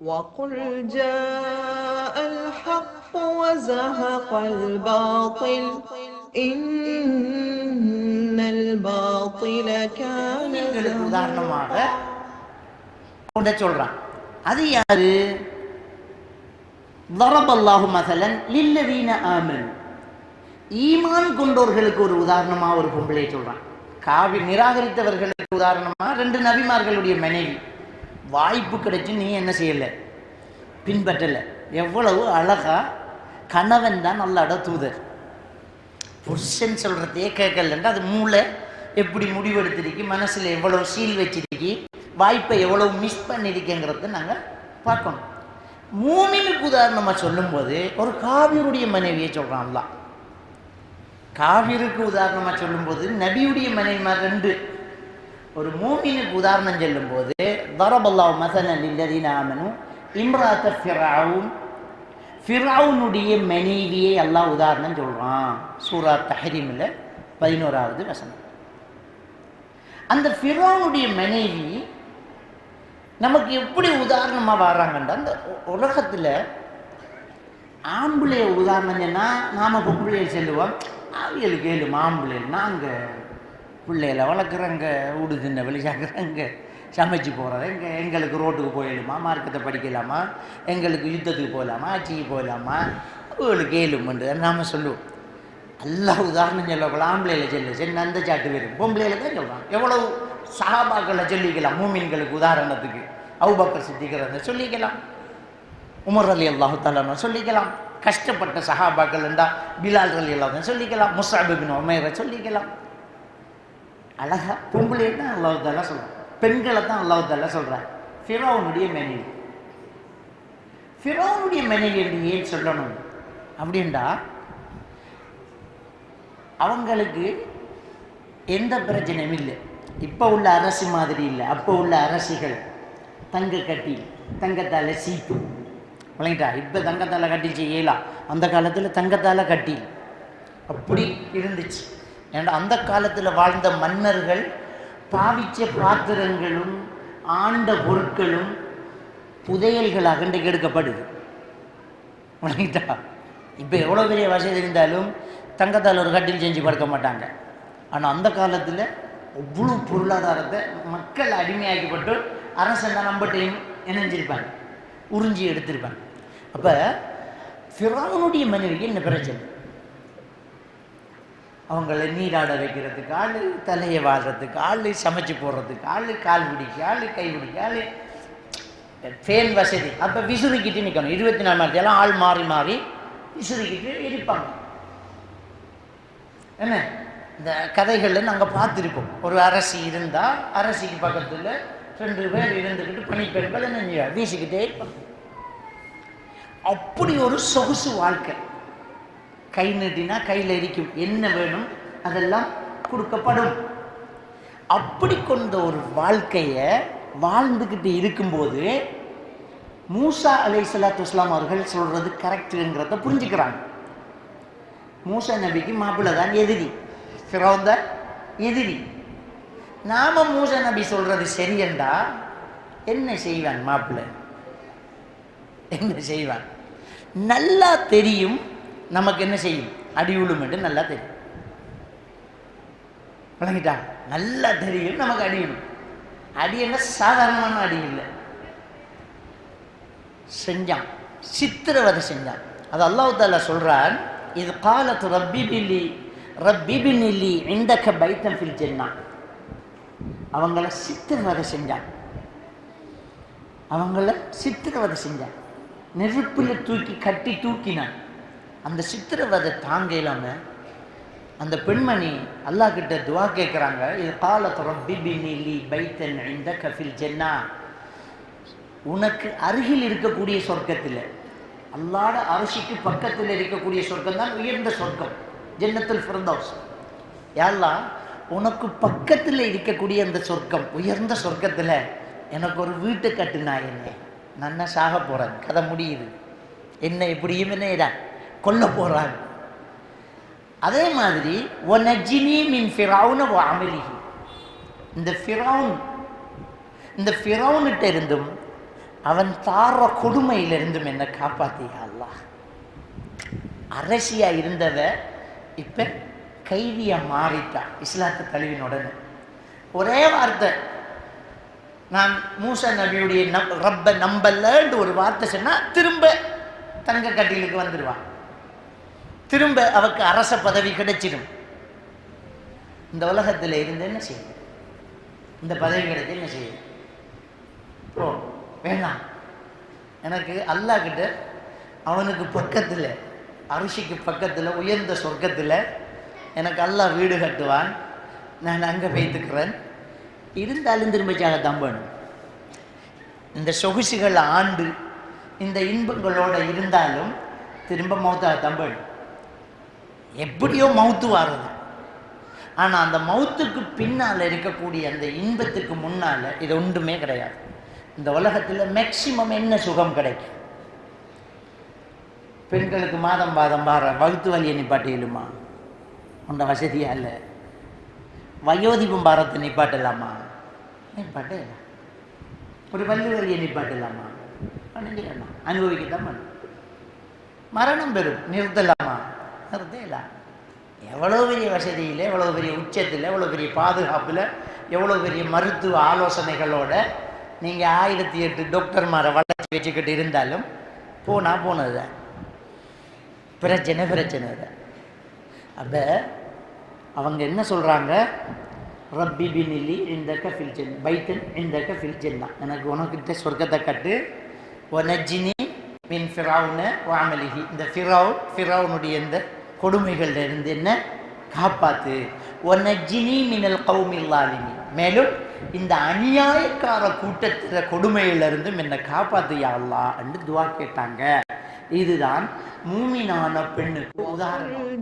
وقل جاء الحق وزهق الباطل إن الباطل كان உங்களுக்கு زهوقا உதாரணமாக கொண்ட சொல்றான் அது யாரு தரபல்லாஹு மசலன் லில்லதீன ஆமன் ஈமான் கொண்டோர்களுக்கு ஒரு உதாரணமா ஒரு பொம்பளை சொல்றான் காவி நிராகரித்தவர்களுக்கு உதாரணமா ரெண்டு நபிமார்களுடைய மனைவி வாய்ப்பு கிடைச்சி நீ என்ன செய்யலை? பின்பற்றலை. எவ்வளவு அழகா கணவன் தான் நல்லாட தூதர். புருஷன் சொல்கிறதையே கேட்கலன்ட்டு அது மூளை எப்படி முடிவெடுத்திருக்கு மனசில் எவ்வளோ சீல் வச்சிருக்கு வாய்ப்பை எவ்வளோ மிஸ் பண்ணியிருக்கேங்கிறத நாங்கள் பார்க்கணும். மூமினுக்கு உதாரணமாக சொல்லும்போது ஒரு காவியருடைய மனைவியை சொல்கிறான்லாம் அல்லாஹ் காவிருக்கு உதாரணமாக சொல்லும்போது நபியுடைய மனைவிமார் ரெண்டு ஒரு மூமினுக்கு உதாரணம் சொல்லும்போது தரபல்லா மசனன் இல்லதீன ஆமனு இம்ராத்த ஃபிராவுன் ஃபிராவுனுடைய மனைவியை எல்லாம் உதாரணம் சொல்கிறான் சூரா தஹரீமில் பதினோராவது வசனம். அந்த ஃபிராவுடைய மனைவி நமக்கு எப்படி உதாரணமாக வர்றாங்கன்ற அந்த உலகத்தில் ஆம்பளைய உதாரணம் சொன்னால் நாம் இப்போ செல்லுவோம் அவியலுக்கு ஏழு ஆம்பளைகள் நாங்கள் பிள்ளைகளை வளர்க்குறங்க வீடு தின்ன வெளியாக்குறங்க சமைச்சு போகிறதங்க எங்களுக்கு ரோட்டுக்கு போயிடலாமா மார்க்கத்தை படிக்கலாமா எங்களுக்கு யுத்தத்துக்கு போகலாமா ஆட்சிக்கு போகலாமா? அவங்களுக்கு ஏழுமன்று நாம் சொல்லுவோம். எல்லா உதாரணம் சொல்லக்கூடாது ஆம்பளையில் சொல்லு சரி அந்த சாட்டு வரும் பொம்பளையில தான் சொல்கிறான் எவ்வளவு சகாபாக்களை சொல்லிக்கலாம் மூமின்களுக்கு உதாரணத்துக்கு. அவுபக்கர் சித்திக்கிறத சொல்லிக்கலாம். உமர் அலி அல்லாஹு தாலான்னு சொல்லிக்கலாம். கஷ்டப்பட்ட சஹாபாக்கள் இருந்தால் பிலால் அலி அல்லாஹ் சொல்லிக்கலாம். முசாபிபின் உமேரை சொல்லிக்கலாம். அழகா பொம்பளை தான் அல்லாஹு தாலா சொல்கிறான் பெண்களை தான் அல்லாஹு தாலா சொல்கிறான் ஃபிரோனுடைய மனைவி. ஃபிரோனுடைய மனைவி என்று ஏன் சொல்லணும்? அப்படின்டா அவங்களுக்கு எந்த பிரச்சனையும் இல்லை. இப்போ உள்ள அரசு மாதிரி இல்லை. அப்போ உள்ள அரசிகள் தங்க கட்டி தங்கத்தால் சீப்பு விளங்கிட்டா? இப்போ தங்கத்தால் கட்டி செய்யலாம் அந்த காலத்தில் தங்கத்தால் கட்டி. அப்படி இருந்துச்சு. ஏன்னா அந்த காலத்தில் வாழ்ந்த மன்னர்கள் பாவிச்ச பாத்திரங்களும் ஆண்ட பொருட்களும் புதையல்கள் அகண்டு கெடுக்கப்படுது. உனக்கிட்டா இப்போ எவ்வளோ பெரிய வசதி இருந்தாலும் தங்கத்தால் ஒரு கட்டில் செஞ்சு படுக்க மாட்டாங்க. ஆனால் அந்த காலத்தில் அவ்வளோ பொருளாதாரத்தை மக்கள் அடிமையாக்கப்பட்டு அரசன் தான் நம்பட்டையும் இணைஞ்சிருப்பாங்க உறிஞ்சி எடுத்திருப்பாங்க. அப்போ ஃபிரானுடைய மனைவிக்கு என்ன பிரச்சனை? அவங்கள நீராட வைக்கிறதுக்கு ஆள் தலையை வாழ்கிறதுக்கு ஆள் சமைச்சு போடுறதுக்கு ஆள் கால் பிடிக்க ஆள் கை பிடிக்க ஆள். ஃபேன் வசதி. அப்போ விசுறுக்கிட்டு நிற்கணும் இருபத்தி நாலு மணி ஆள் மாறி மாறி விசுறுக்கிட்டு இருப்பாங்க. என்ன? இந்த கதைகளில் நாங்கள் பார்த்துருப்போம். ஒரு அரசி இருந்தால் அரசிக்கு பக்கத்தில் ரெண்டு பேர் இருந்துக்கிட்டு பணிப்பெண்கள் என்ன வீசிக்கிட்டே இருப்பாங்க. அப்படி ஒரு சொகுசு வாழ்க்கை. கை நீட்டினா கையில் இருக்கும் என்ன வேணும்? அதெல்லாம் கொடுக்கப்படும். அப்படி கொண்ட ஒரு வாழ்க்கையை வாழ்ந்துக்கிட்டு இருக்கும்போது மூசா அலை சலாத்து இஸ்லாம் அவர்கள் சொல்கிறது கரெக்டுங்கிறத புரிஞ்சுக்கிறாங்க. மூசா நபிக்கு மாப்பிள்ளை தான் எதிரி. சிறந்த எதிரி. நாம மூசா நபி சொல்கிறது சரியண்டா? என்ன செய்வான் மாப்பிள்ளை? என்ன செய்வான்? நல்லா தெரியும் நமக்கு என்ன செய்யும்? அடி நல்லா தெரியும். விளங்கிட்டா? நல்லா தெரியும் நமக்கு அடி விழும் அடி என்ன? சாதாரணமான அடி இல்லை. செஞ்சான். சித்திரவதை செஞ்சான். அது அல்லாஹ் தாலா இது காலத்து ரப்பி பில்லி ரப்பி பின்னில்லி இந்தக்க பைத்தம் ஃபில் சென்னான் அவங்கள சித்திரவதை செஞ்சான். அவங்கள சித்திரவதை செஞ்சான். நெருப்பில் தூக்கி கட்டி தூக்கினான். அந்த சித்திரவதை தாங்க இல்லாமல் அந்த பெண்மணி அல்லாஹ் கிட்ட துவா கேட்குறாங்க இது காலத்து ரப்பி பின்னில்லி பைத்தன் இந்த கஃபில் ஜென்னா. உனக்கு அருகில் இருக்கக்கூடிய சொர்க்கத்தில் அல்லாட அரிசிக்கு பக்கத்தில் இருக்கக்கூடிய சொர்க்கம் தான் உயர்ந்த சொர்க்கம் ஜென்னத்தில் ஃபிரந்தோஸ் யாரெல்லாம் உனக்கு பக்கத்தில் இருக்கக்கூடிய அந்த சொர்க்கம் உயர்ந்த சொர்க்கத்தில் எனக்கு ஒரு வீட்டை கட்டுனா என்ன? நான் தான் சாக போகிறேன் கதை முடியுது. என்ன எப்படியும் என்ன கொல்ல போகிறான் அதே மாதிரி ஒனஜினி மின் ஃபிரௌன அமலிகி இந்த ஃபிரௌன் இந்த ஃபிரௌன்கிட்ட இருந்தும் அவன் தார கொடுமையிலிருந்தும் என்னை காப்பாத்தியா அல்லாஹ். அரசியா இருந்தவ இப்ப கைதியா மாறிட்டா இஸ்லாத்தை தழுவின உடனே. ஒரே வார்த்தை. நான் மூச நபியுடைய நம் ரப்ப நம்பலன்னு ஒரு வார்த்தை சொன்னா திரும்ப தங்க கட்டிலுக்கு வந்துடுவான் திரும்ப அவருக்கு அரச பதவி கிடைச்சிடும். இந்த உலகத்தில் இருந்து என்ன செய்யும்? இந்த பதவி கிடைத்து என்ன செய்யும்? ஓ வேணாம் எனக்கு அல்லாஹ் கிட்ட அவனுக்கு பக்கத்தில் அரிசிக்கு பக்கத்தில் உயர்ந்த சொர்க்கத்தில் எனக்கு அல்லாஹ் வீடு கட்டுவான். நான் அங்கே வைத்துக்கிறேன் இருந்தாலும் திரும்ப தம்பணும் இந்த சொகுசுகள் ஆண்டு இந்த இன்பங்களோடு இருந்தாலும் திரும்ப மௌத்தாக தம்பணும் எப்படியோ மவுத்து வாருது. ஆனால் அந்த மவுத்துக்கு பின்னால் இருக்கக்கூடிய அந்த இன்பத்துக்கு முன்னால் இது ஒன்றுமே கிடையாது. இந்த உலகத்தில் மேக்சிமம் என்ன சுகம் கிடைக்கும்? பெண்களுக்கு மாதம் பாதம் பாரு வகுத்து வலியை நிப்பாட்டிலுமா உண்ட வசதியா இல்லை. வயோதிபம் பாரத்தை நிப்பாட்டலாமா நிப்பாட்டே ஒரு வல்லு வலியை நிப்பாட்டலாமா பண்ணிக்கலாம் அனுபவிக்கத்தான் பண்ணும் மரணம் பெறும் நிறுத்தலாமா? நிறுத்தலாம் எவ்வளோ பெரிய வசதியில் எவ்வளோ பெரிய உச்சத்தில் எவ்வளோ பெரிய பாதுகாப்பில் எவ்வளோ பெரிய மருத்துவ ஆலோசனைகளோட நீங்கள் ஆயிரத்தி எட்டு டாக்டர்மாரை வளர்ச்சி வச்சுக்கிட்டு இருந்தாலும் போனால் போனது பிரச்சனை பிரச்சனை அது. அப்போ அவங்க என்ன சொல்கிறாங்க ரப்பி பினிலி இந்த கஃபில் சென் பைத்தன் இந்த கஃபில் தான் எனக்கு உனக்கிட்ட சொர்க்கத்தை கட்டு. ஒனஜினி மின் ஃபிரவுன வாமலிஹி இந்த ஃபிரவுன் ஃபிரவுனுடைய இந்த கொடுமைகள்ல இருந்து என்ன? காப்பாத்து. ஒன்னஜினி மினல் கௌமில்லாலினி மேலும் இந்த அநியாயக்கார கூட்டத்தில் கொடுமையிலிருந்தும் என்னை காப்பாத்து யா என்று துவா கேட்டாங்க. இதுதான் மூமினான பெண்ணுக்கு உதாரணம்.